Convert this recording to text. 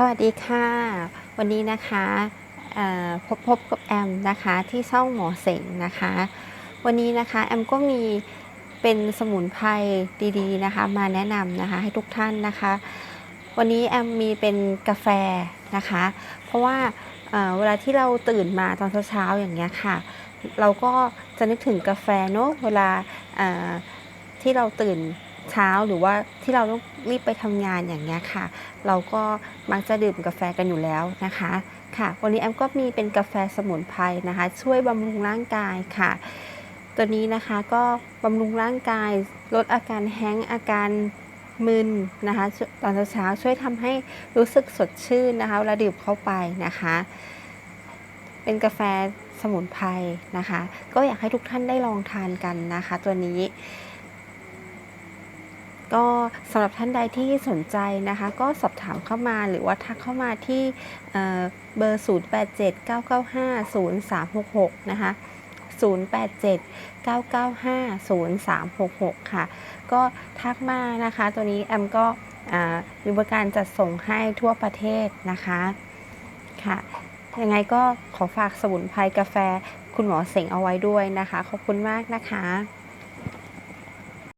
สวัสดีค่ะ วันนี้นะคะพบพบกับแอมนะคะที่ช่องหมอเสงนะคะ วันนี้นะคะแอมก็มีเป็นสมุนไพรดีๆนะคะ มาแนะนำนะคะให้ทุกท่านนะคะ วันนี้แอมมีเป็นกาแฟนะคะ เพราะว่าเเวลาที่เราตื่นมาตอนเช้าๆอย่างเงี้ยค่ะ เราก็จะนึกถึงกาแฟเนอะเวลาที่เราตื่น เช้าหรือว่าที่เราต้องรีบไปทำงานอย่างเงี้ยค่ะ เราก็มักจะดื่มกาแฟกันอยู่แล้วนะคะค่ะวันนี้แอมก็มีเป็นกาแฟสมุนไพรนะคะ ช่วยบำรุงร่างกายค่ะ ตัวนี้นะคะก็บำรุงร่างกาย ลดอาการแห้งอาการมึนนะคะตอนเช้าช่วยทำให้รู้สึกสดชื่นนะคะเวลาดื่มเข้าไปนะคะ เป็นกาแฟสมุนไพรนะคะ ก็อยากให้ทุกท่านได้ลองทานกันนะคะ ตัวนี้ ก็สำหรับท่านใดที่สนใจนะคะ ก็สอบถามเข้ามาหรือว่าทักเข้ามาที่เอ่อเบอร์ 0879950366 นะคะ 0879950366 ค่ะ ก็ทักมานะคะ ตัวนี้แอมก็มีบริการจัดส่งให้ทั่วประเทศนะคะค่ะ ยังไงก็ขอฝากสมุนไพรกาแฟคุณหมอเสงเอาไว้ด้วยนะคะ ขอบคุณมากนะคะ